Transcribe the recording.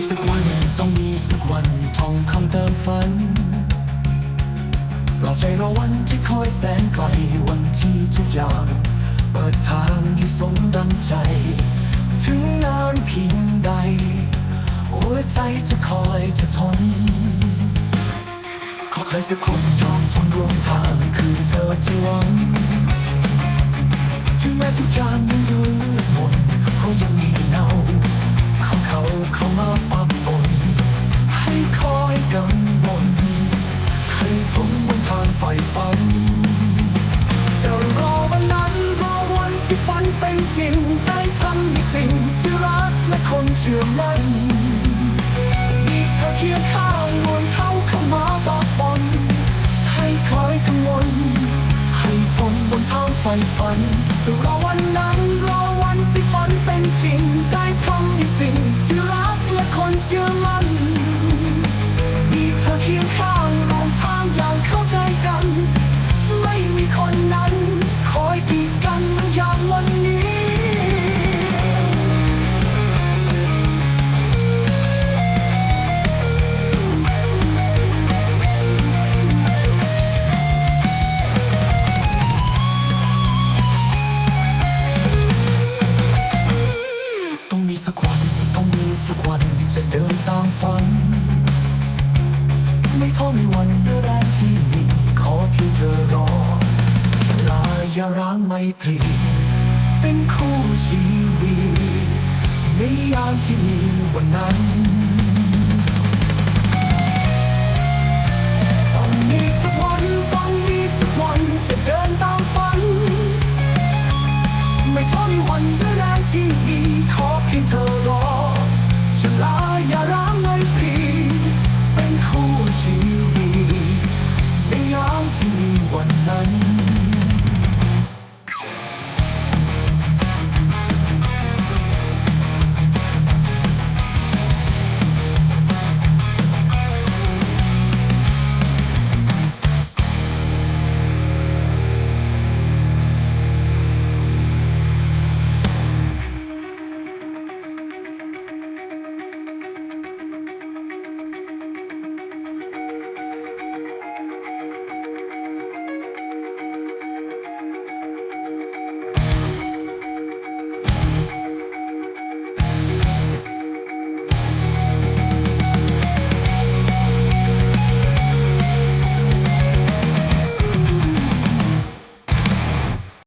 สักวัน ต้องมีสักวันทองคำเติมฝันรอบใจรอวันที่คอยแสนไกลวันที่ทุกอย่าง เปิดทางที่สมดังใจ ถึงนานเพียงใด หัวใจจะคอยจะทน ขอใครสักคนยอมทนร่วมทาง คือเธอที่หวังถึงแม้ทุกอย่าง จริงได้ทำในสิ่งที่รักและคนเชื่อมั่นมีเธอเคียงข้างนวลเขาเข้ามาตอกปนให้คอยกังวลให้ทนบนทางไฟฝันจะรอวันนั้น จะเดินตามฝัน ไม่ท้อไม่หวันแรงที่มีขอเพียงเธอรอลาอย่าร้างไมตรี เป็นคู่ชีวิตในยามที่มีวันนั้น